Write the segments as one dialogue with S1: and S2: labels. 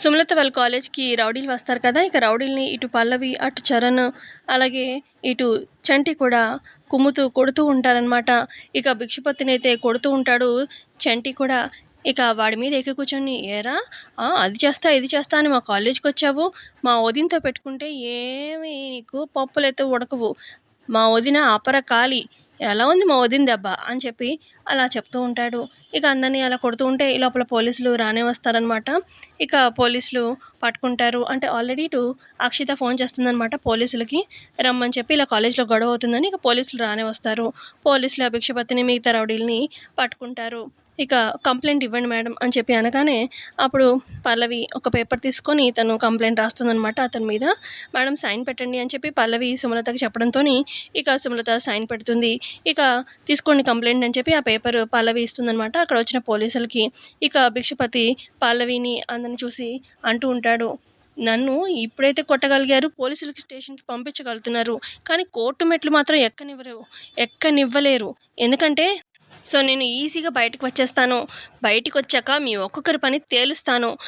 S1: సుమలత వాళ్ళ కాలేజ్కి రౌడీలు వస్తారు కదా ఇక రౌడీల్ని ఇటు పల్లవి అటు చరణ్ అలాగే ఇటు చంటి కూడా కుమ్ముతూ కొడుతూ ఉంటారనమాట ఇక భిక్షపతిని అయితే కొడుతూ ఉంటాడు. చంటి కూడా ఇక వాడి మీద ఎక్కి కూర్చొని ఏరా అది చేస్తా ఇది చేస్తా అని మా కాలేజీకి వచ్చావు. మా వదినతో పెట్టుకుంటే ఏమి నీకు పప్పులైతే ఉడకవు. మా వదిన అపర కాలి. ఎలా ఉంది మా వదిన దెబ్బ అని చెప్పి అలా చెప్తూ ఉంటాడు. ఇక అందరినీ అలా కొడుతూ ఉంటే ఈ లోపల పోలీసులు రానే వస్తారనమాట. ఇక పోలీసులు పట్టుకుంటారు. అంటే ఆల్రెడీ ఇటు అక్షిత ఫోన్ చేస్తుందనమాట పోలీసులకి. రమ్మని చెప్పి ఇలా కాలేజ్లో గొడవ అవుతుందని ఇక పోలీసులు రానే వస్తారు. పోలీసులు అభిక్షపతిని మిగతా రౌడీల్ని పట్టుకుంటారు. ఇక కంప్లైంట్ ఇవ్వండి మేడం అని చెప్పి అనగానే అప్పుడు పల్లవి ఒక పేపర్ తీసుకొని తను కంప్లైంట్ రాస్తుందనమాట అతని మీద. మేడం సైన్ పెట్టండి అని చెప్పి పల్లవి సుమలతకి చెప్పడంతో ఇక సుమలత సైన్ పెడుతుంది. ఇక తీసుకోండి కంప్లైంట్ అని చెప్పి ఆ పేపర్ పల్లవి ఇస్తుందనమాట అక్కడ వచ్చిన పోలీసులకి ఇక భిక్షపతి పల్లవిని అందరిని చూసి అంటూ ఉంటాడు. నన్ను ఇప్పుడైతే కొట్టగలిగారు పోలీసులకి స్టేషన్కి పంపించగలుగుతున్నారు. కానీ కోర్టు మెట్లు మాత్రం ఎక్కనివ్వరు ఎక్కనివ్వలేరు. ఎందుకంటే సో నేను ఈజీగా బయటకు వచ్చేస్తాను. బయటకు వచ్చాక మీ ఒక్కొక్కరి పని తేలుస్తాను.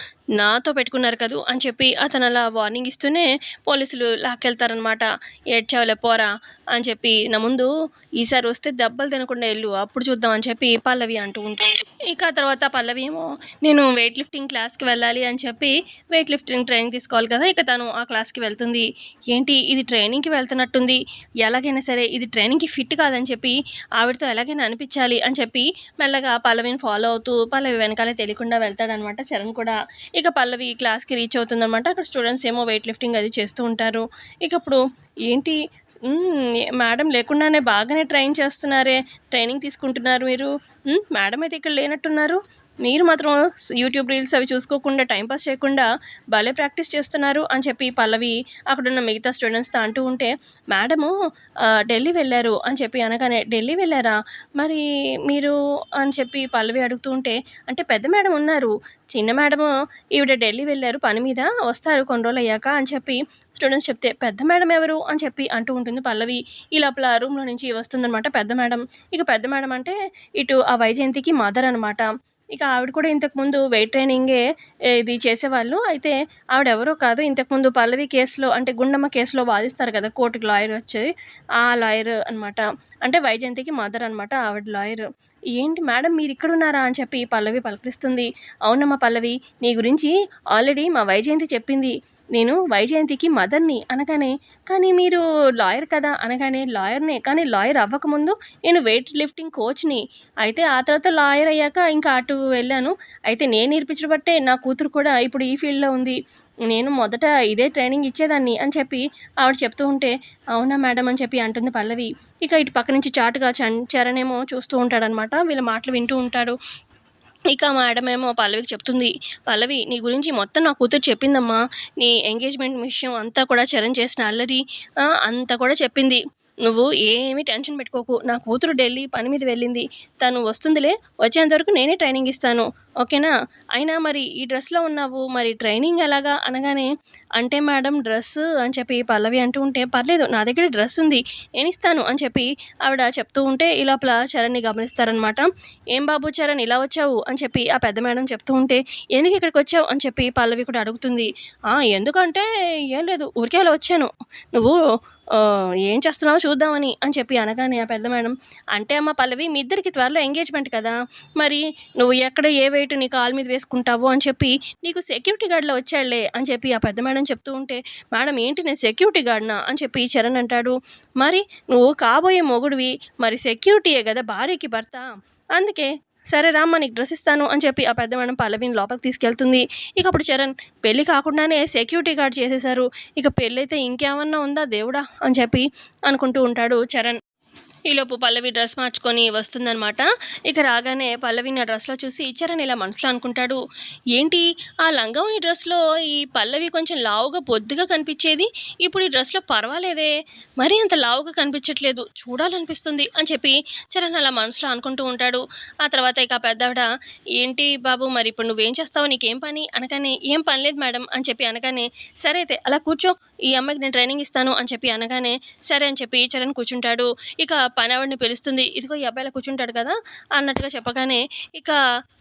S1: నాతో పెట్టుకున్నారు కదూ అని చెప్పి అతను అలా వార్నింగ్ ఇస్తూనే పోలీసులు లాక్కెళ్తారనమాట ఏడ్చావులే పోరా అని చెప్పి నా ముందు ఈసారి వస్తే దెబ్బలు తినకుండా వెళ్ళు అప్పుడు చూద్దాం అని చెప్పి పల్లవి అంటూ ఉంటుంది. ఇక తర్వాత పల్లవి ఏమో నేను వెయిట్ లిఫ్టింగ్ క్లాస్కి వెళ్ళాలి అని చెప్పి వెయిట్ లిఫ్టింగ్ ట్రైనింగ్ తీసుకోవాలి కదా ఇక తను ఆ క్లాస్కి వెళ్తుంది. ఏంటి? ఇది ట్రైనింగ్కి వెళ్తున్నట్టుంది. ఎలాగైనా సరే ఇది ట్రైనింగ్కి ఫిట్ కాదని చెప్పి ఆవిడతో ఎలాగైనా అనిపించాలి అని చెప్పి మెల్లగా పల్లవిని ఫాలో అవుతూ పల్లవి వెనకాలే తెలియకుండా వెళ్తాడనమాట చరణ్ కూడా. ఇక పల్లవి క్లాస్కి రీచ్ అవుతుందన్నమాట. అక్కడ స్టూడెంట్స్ ఏమో వెయిట్ లిఫ్టింగ్ అది చేస్తూ ఉంటారు. ఇక అప్పుడు ఏంటి? మేడం లేకుండానే బాగానే ట్రైన్ చేస్తున్నారే. ట్రైనింగ్ తీసుకుంటున్నారు మీరు. మేడం అయితే ఇక్కడ లేనట్టున్నారు. మీరు మాత్రం యూట్యూబ్ రీల్స్ అవి చూసుకోకుండా టైంపాస్ చేయకుండా భలే ప్రాక్టీస్ చేస్తున్నారు అని చెప్పి పల్లవి అక్కడున్న మిగతా స్టూడెంట్స్తో అంటూ ఉంటే మేడము ఢిల్లీ వెళ్ళారు అని చెప్పి అనగానే ఢిల్లీ వెళ్ళారా? మరి మీరు అని చెప్పి పల్లవి అడుగుతూ ఉంటే అంటే పెద్ద మేడం ఉన్నారు. చిన్న మేడము ఈవిడ ఢిల్లీ వెళ్ళారు పని మీద వస్తారు కొన్ని రోజులు అయ్యాక అని చెప్పి స్టూడెంట్స్ చెప్తే పెద్ద మేడం ఎవరు? అని చెప్పి అంటూ ఉంటుంది పల్లవి. ఈ లోపల రూమ్లో నుంచి వస్తుందన్నమాట పెద్ద మేడం ఇక పెద్ద మేడం అంటే ఇటు ఆ వైజయంతికి మదర్ అనమాట ఇక ఆవిడ కూడా ఇంతకుముందు వెయిట్ ట్రైనింగే ఇది చేసేవాళ్ళు. అయితే ఆవిడ ఎవరో కాదు ఇంతకుముందు పల్లవి కేసులో అంటే గుండమ్మ కేసులో వాదిస్తారు కదా కోర్టుకి లాయర్ వచ్చి ఆ లాయర్ అనమాట అంటే వైజయంతికి మదర్ అనమాట ఆవిడ లాయర్. ఏంటి మేడం మీరు ఇక్కడ ఉన్నారా అని చెప్పి పల్లవి పలకరిస్తుంది. అవునమ్మా పల్లవి నీ గురించి ఆల్రెడీ మా వైజయంతి చెప్పింది. నేను వైజయంతికి మదర్ని అనగానే కానీ మీరు లాయర్ కదా అనగానే లాయర్నే కానీ లాయర్ అవ్వకముందు నేను వెయిట్ లిఫ్టింగ్ కోచ్ని అయితే ఆ తర్వాత లాయర్ అయ్యాక ఇంకా అటు వెళ్ళాను. అయితే నేను నేర్పించడం బట్టే నా కూతురు కూడా ఇప్పుడు ఈ ఫీల్డ్లో ఉంది. నేను మొదట ఇదే ట్రైనింగ్ ఇచ్చేదాన్ని అని చెప్పి ఆవిడ చెప్తూ ఉంటే అవునా మేడం అని చెప్పి అంటుంది పల్లవి. ఇక ఇటు పక్క నుంచి చాటుగా చరణేమో చూస్తూ ఉంటాడనమాట. వీళ్ళ మాటలు వింటూ ఉంటాడు. ఇక మేడం ఏమో పల్లవికి చెప్తుంది పల్లవి నీ గురించి మొత్తం నా కూతురు చెప్పిందమ్మా. నీ ఎంగేజ్మెంట్ విషయం అంతా కూడా చరణ్ చేసిన అల్లరి అంతా కూడా చెప్పింది. నువ్వు ఏమీ టెన్షన్ పెట్టుకోకు. నా కూతురు ఢిల్లీ పని మీద వెళ్ళింది. తను వస్తుందిలే. వచ్చేంతవరకు నేనే ట్రైనింగ్ ఇస్తాను. ఓకేనా? అయినా మరి ఈ డ్రెస్లో ఉన్నావు. మరి ట్రైనింగ్ ఎలాగా? అనగానే అంటే మేడం డ్రెస్ అని చెప్పి పల్లవి అంటూ ఉంటే పర్లేదు నా దగ్గర డ్రెస్ ఉంది. నేను ఇస్తాను అని చెప్పి ఆవిడ చెప్తూ ఉంటే ఈ లోపల చరణ్ని గమనిస్తారనమాట ఏం బాబు చరణ్ ఇలా వచ్చావు? అని చెప్పి ఆ పెద్ద మేడం చెప్తూ ఉంటే ఎందుకు ఇక్కడికి వచ్చావు? అని చెప్పి పల్లవి కూడా అడుగుతుంది. ఎందుకంటే ఏం లేదు ఊరికే అలా వచ్చాను. నువ్వు ఏం చేస్తున్నావో చూద్దామని అని చెప్పి అనగానే ఆ పెద్ద మేడం అంటే అమ్మ పల్లవి మీ ఇద్దరికి త్వరలో ఎంగేజ్మెంట్ కదా. మరి నువ్వు ఎక్కడ ఏ వెయిట్ నీ కాలు మీద వేసుకుంటావో అని చెప్పి నీకు సెక్యూరిటీ గార్డ్లో వచ్చాడులే అని చెప్పి ఆ పెద్ద మేడం చెప్తూ ఉంటే మేడం ఏంటి నేను సెక్యూరిటీ గార్డ్నా అని చెప్పి చరణ్ అంటాడు మరి నువ్వు కాబోయే మొగుడివి మరి సెక్యూరిటీయే కదా భార్యకి భర్త. అందుకే సరే రామ్మా నీకు డ్రెస్ ఇస్తాను అని చెప్పి ఆ పెద్ద మేడం పల్లవిని లోపలికి తీసుకెళ్తుంది. ఇక అప్పుడు చరణ్ పెళ్ళి కాకుండానే సెక్యూరిటీ గార్డ్ చేసేశారు. ఇక పెళ్ళైతే ఇంకేమన్నా ఉందా దేవుడా అని చెప్పి అనుకుంటూ ఉంటాడు చరణ్. ఈలోపు పల్లవి డ్రెస్ మార్చుకొని వస్తుందనమాట ఇక రాగానే పల్లవిని ఆ డ్రెస్లో చూసి చరణ్ ఇలా మనసులో అనుకుంటాడు. ఏంటి? ఆ లంగవని డ్రెస్లో ఈ పల్లవి కొంచెం లావుగా పొద్దుగా కనిపించేది? ఇప్పుడు ఈ డ్రెస్లో పర్వాలేదే. మరీ అంత లావుగా కనిపించట్లేదు. చూడాలనిపిస్తుంది అని చెప్పి చరణ్ అలా మనసులో అనుకుంటూ ఉంటాడు. ఆ తర్వాత ఇక ఆ పెద్దావిడ ఏంటి బాబు మరి ఇప్పుడు నువ్వేం చేస్తావు నీకేం పని? అనగానే ఏం పని లేదు మేడం అని చెప్పి అనగానే సరే అయితే అలా కూర్చో. ఈ అమ్మాయికి నేను ట్రైనింగ్ ఇస్తాను అని చెప్పి అనగానే సరే అని చెప్పి చరణ్ కూర్చుంటాడు. ఇక పని పిలుస్తుంది. ఇదిగో ఈ అబ్బాయిలా కూర్చుంటాడు కదా అన్నట్టుగా చెప్పగానే ఇక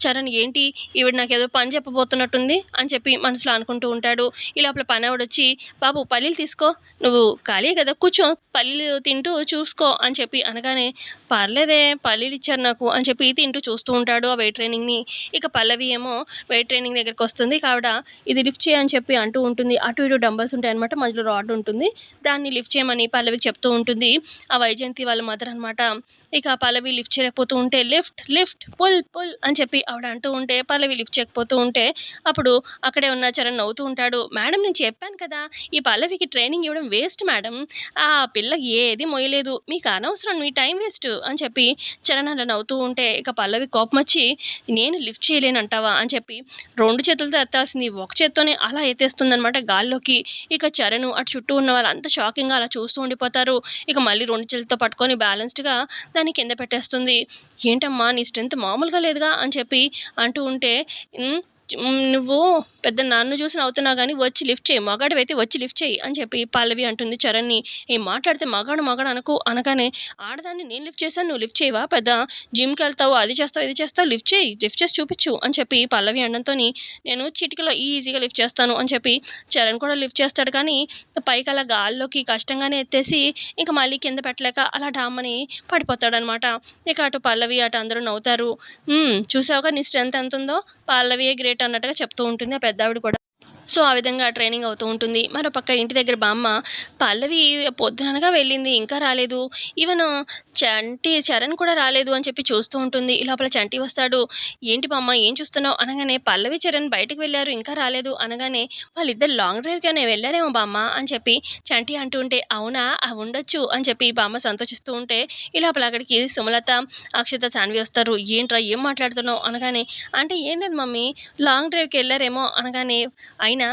S1: చరణ్ ఏంటి? ఈవిడ నాకు ఏదో పని చెప్పబోతున్నట్టుంది అని చెప్పి మనసులో అనుకుంటూ ఉంటాడు. ఈ లోపల పని ఆవిడ వచ్చి బాబు పల్లీలు తీసుకో. నువ్వు ఖాళీ కదా కూర్చో. పల్లీలు తింటూ చూసుకో అని చెప్పి అనగానే పర్లేదే పల్లీలు ఇచ్చారు నాకు అని చెప్పి తింటూ చూస్తూ ఉంటాడు ఆ వెయిట్ ట్రైనింగ్ని ఇక పల్లవి ఏమో వెయిట్ ట్రైనింగ్ దగ్గరికి వస్తుంది. కావిడ ఇది లిఫ్ట్ చేయని చెప్పి అంటూ ఉంటుంది. అటు ఇటు డంబల్స్ ఉంటాయి అనమాట మధ్యలో రాడ్ ఉంటుంది. దాన్ని లిఫ్ట్ చేయమని పల్లవికి చెప్తూ ఉంటుంది. ఆ వైజయంతి వాళ్ళ మదర్ అనమాట ఇక పల్లవి లిఫ్ట్ చేయకపోతూ ఉంటే లిఫ్ట్ లిఫ్ట్ పుల్ పుల్ అని చెప్పి ఆవిడ అంటూ ఉంటే పల్లవి లిఫ్ట్ చేయకపోతూ ఉంటే అప్పుడు అక్కడే ఉన్న చరణ్ నవ్వుతూ ఉంటాడు. మేడం నేను చెప్పాను కదా ఈ పల్లవికి ట్రైనింగ్ ఇవ్వడం వేస్ట్ మేడం. ఆ పిల్ల ఏది మొయ్యలేదు. మీకు అనవసరం మీ టైం వేస్ట్ అని చెప్పి చరణ్ అలా నవ్వుతూ ఉంటే ఇక పల్లవి కోపం వచ్చి నేను లిఫ్ట్ చేయలేనంటావా? అని చెప్పి రెండు చేతులతో ఎత్తాల్సింది. ఒక చేత్తోనే అలా ఎత్తేస్తుంది అనమాట గాల్లోకి. ఇక చరణ్ అటు చుట్టూ ఉన్న వాళ్ళంతా షాకింగ్గా అలా చూస్తూ ఉండిపోతారు. ఇక మళ్ళీ రెండు చేతులతో పట్టుకొని బ్యాలెన్స్డ్గా దాన్ని కింద పెట్టేస్తుంది. ఏంటమ్మా నీ స్ట్రెంత్ మామూలుగా లేదుగా అని చెప్పి అంటూ ఉంటే నువ్వు పెద్ద నన్ను చూసి నవ్వుతున్నా కానీ వచ్చి లిఫ్ట్ చేయి మగాడివైతే వచ్చి లిఫ్ట్ చేయి అని చెప్పి పల్లవి అంటుంది చరణ్ని. ఏ మాట్లాడితే మగాడు మగాడు అనకు అనగానే ఆడదాన్ని నేను లిఫ్ట్ చేశాను నువ్వు లిఫ్ట్ చేయవా? పెద్ద జిమ్కి వెళ్తావు అది చేస్తావు ఇది చేస్తావు లిఫ్ట్ చేయి లిఫ్ట్ చేసి చూపించు అని చెప్పి పల్లవి అనడంతో నేను చిటికలో ఈజీగా లిఫ్ట్ చేస్తాను అని చెప్పి చరణ్ కూడా లిఫ్ట్ చేస్తాడు. కానీ పైకి అలా గాల్లోకి కష్టంగానే ఎత్తేసి ఇంకా మళ్ళీ కింద పెట్టలేక అలా డామ్మని పడిపోతాడనమాట. ఇక అటు పల్లవి అటు అందరూ నవ్వుతారు. చూసావుగా నీ స్ట్రెంత్ ఎంత ఉందో పల్లవియే గ్రేట్ అన్నట్టుగా చెప్తూ ఉంటుంది ఆ పెద్దావిడ కూడా సో ఆ విధంగా ట్రైనింగ్ అవుతూ ఉంటుంది. మరో పక్క ఇంటి దగ్గర బామ్మ పల్లవి పొద్దుననగా వెళ్ళింది. ఇంకా రాలేదు. ఈవెన్ చంటి చరణ్ కూడా రాలేదు అని చెప్పి చూస్తూ ఉంటుంది. ఈ లోపల చంటి వస్తాడు. ఏంటి బామ్మ ఏం చూస్తున్నావు? అనగానే పల్లవి చరణ్ బయటకు వెళ్ళారు. ఇంకా రాలేదు. అనగానే వాళ్ళిద్దరు లాంగ్ డ్రైవ్కి వెళ్ళారేమో బామ్మ అని చెప్పి చంటి అంటూ ఉంటే అవునా? అవి ఉండొచ్చు అని చెప్పి బామ్మ సంతోషిస్తూ ఉంటే ఈ లోపల అక్కడికి సుమలత అక్షత సాన్వి వస్తారు. ఏంట్రా? ఏం మాట్లాడుతున్నావు? అనగానే అంటే ఏం లేదు మమ్మీ. లాంగ్ డ్రైవ్కి వెళ్ళారేమో అనగానే అయినా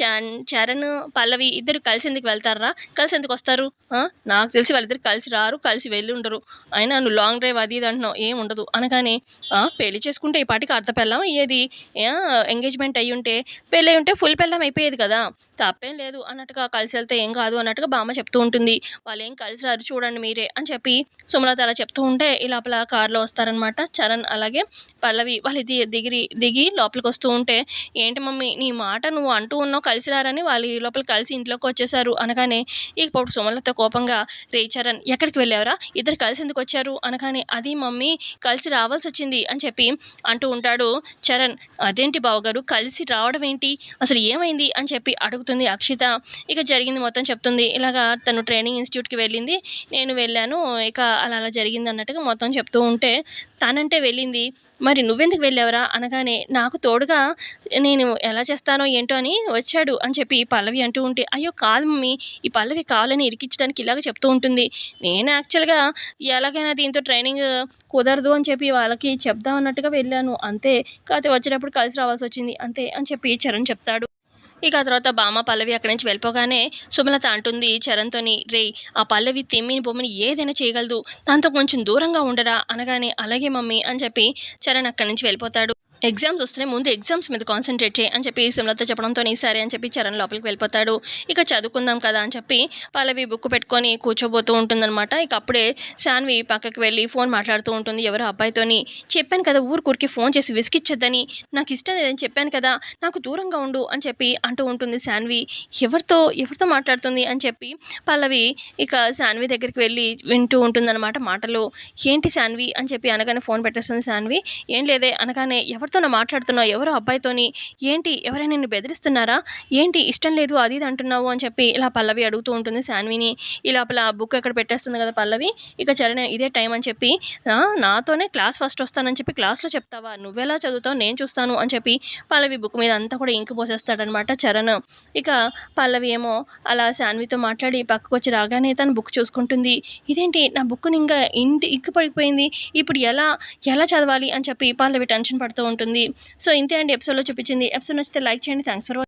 S1: చరణ్ చరణ్ పల్లవి ఇద్దరు కలిసి ఎందుకు వెళ్తారా? కలిసి ఎందుకు వస్తారు నాకు తెలిసి వాళ్ళిద్దరు కలిసి రారు కలిసి వెళ్ళి ఉండరు. అయినా నువ్వు లాంగ్ డ్రైవ్ అది ఇది అంటున్నావు ఏం ఉండదు. అనగానే పెళ్ళి చేసుకుంటే ఈ పాటికి అర్ధ పెళ్ళం అయ్యేది. ఎంగేజ్మెంట్ అయ్యి ఉంటే పెళ్ళి అయి ఉంటే ఫుల్ పెళ్ళం అయిపోయేది కదా. తప్పేం లేదు అన్నట్టుగా కలిసి వెళ్తే ఏం కాదు అన్నట్టుగా బామ్మ చెప్తూ ఉంటుంది. వాళ్ళు ఏం కలిసి రారు చూడండి మీరే అని చెప్పి సుమలత అలా చెప్తూ ఉంటే ఈ లోపల కారులో వస్తారనమాట చరణ్ అలాగే పల్లవి. వాళ్ళు ది దిగిరి దిగి లోపలికి వస్తూ ఉంటే ఏంటి మమ్మీ నీ మాట నువ్వు అంటూ ఉన్నావు కలిసి రారని వాళ్ళు ఈ లోపల కలిసి ఇంట్లోకి వచ్చేసారు అనగానే ఇప్పుడు సుమలత కోపంగా రే చరణ్ ఎక్కడికి వెళ్ళావరా? ఇద్దరు కలిసి ఎందుకు వచ్చారు? అనగానే అది మమ్మీ కలిసి రావాల్సి వచ్చింది అని చెప్పి అంటూ ఉంటాడు చరణ్. అదేంటి బావగారు? కలిసి రావడం ఏంటి? అసలు ఏమైంది? అని చెప్పి అడుగుతుంది అక్షిత. ఇక జరిగింది మొత్తం చెప్తుంది. ఇలాగా తను ట్రైనింగ్ ఇన్స్టిట్యూట్కి వెళ్ళింది. నేను వెళ్ళాను. ఇక అలా అలా జరిగింది అన్నట్టుగా మొత్తం చెప్తూ ఉంటే తనంటే వెళ్ళింది. మరి నువ్వెందుకు వెళ్ళావురా? అనగానే నాకు తోడుగా నేను ఎలా చేస్తానో ఏంటో అని వచ్చాడు అని చెప్పి పల్లవి అంటూ ఉంటే అయ్యో కాదు మమ్మీ ఈ పల్లవి కావాలని ఇరికించడానికి ఇలాగ చెప్తూ ఉంటుంది. నేను యాక్చువల్గా ఎలాగైనా దీంతో ట్రైనింగ్ కుదరదు అని చెప్పి వాళ్ళకి చెప్దాం అన్నట్టుగా వెళ్ళాను. అంతే కాకపోతే వచ్చేటప్పుడు కలిసి రావాల్సి వచ్చింది. అంతే అని చెప్పి చరణ్ చెప్తాడు. ఇక ఆ తర్వాత బామ పల్లవి అక్కడి నుంచి వెళ్ళిపోగానే సుమలత అంటుంది చరణ్తోని రే ఆ పల్లవి తిమ్మిని బొమ్మని ఏదైనా చేయగలదు. దాంతో కొంచెం దూరంగా ఉండరా? అనగానే అలాగే మమ్మీ అని చెప్పి చరణ్ అక్కడి నుంచి వెళ్ళిపోతాడు. ఎగ్జామ్స్ వస్తున్నాయి ముందు ఎగ్జామ్స్ మీద కాన్సన్ట్రేట్ చేయి అని చెప్పి సుమలత చెప్పడంతో సరే అని చెప్పి చరణ్ లోపలికి వెళ్ళిపోతాడు. ఇక చదువుకుందాం కదా అని చెప్పి పల్లవి బుక్ పెట్టుకొని కూర్చోబోతూ ఉంటుందన్నమాట. ఇక అప్పుడే శాన్వి పక్కకి వెళ్ళి ఫోన్ మాట్లాడుతూ ఉంటుంది. ఎవరో అబ్బాయితోని చెప్పాను కదా ఊరికూరికి ఫోన్ చేసి విసిగిచ్చొద్దని నాకు ఇష్టం లేదని చెప్పాను కదా నాకు దూరంగా ఉండు అని చెప్పి అంటూ ఉంటుంది శాన్వి. ఎవరితో ఎవరితో మాట్లాడుతుంది అని చెప్పి పల్లవి ఇక శాన్వి దగ్గరికి వెళ్ళి వింటూ ఉంటుందన్నమాట మాటలు. ఏంటి శాన్వి అని చెప్పి అనగానే ఫోన్ పెట్టేస్తుంది శాన్వి. ఏం లేదే అనగానే ఎవరితోనో మాట్లాడుతున్నావు? ఎవరో అబ్బాయితోని? ఏంటి? ఎవరైనా నిన్ను బెదిరిస్తున్నారా? ఏంటి? ఇష్టం లేదు అది ఇది అంటున్నావు అని చెప్పి ఇలా పల్లవి అడుగుతూ ఉంటుంది శాన్విని. ఇలా లోపల బుక్ ఎక్కడ పెట్టేస్తుంది కదా పల్లవి? ఇక చరణ్ ఇదే టైం అని చెప్పి నాతోనే క్లాస్ ఫస్ట్ వస్తానని చెప్పి క్లాస్లో చెప్తావా? నువ్వెలా చదువుతావు? నేను చూస్తాను అని చెప్పి పల్లవి బుక్ మీద అంతా కూడా ఇంకు పోసేస్తాడనమాట చరణ్. ఇక పల్లవి ఏమో అలా శాన్వితో మాట్లాడి పక్కకు వచ్చి రాగానే తను బుక్ చూసుకుంటుంది. ఇదేంటి? నా బుక్ని ఇంకా ఇంటి ఇంకు పడిపోయింది. ఇప్పుడు ఎలా ఎలా చదవాలి? అని చెప్పి పల్లవి టెన్షన్ పడుతూ ఉంటుంది. సో ఇంతే అండి ఎపిసోడ్లో చూపించింది. ఎపిసోడ్ నచ్చితే లైక్ చేయండి. Thanks for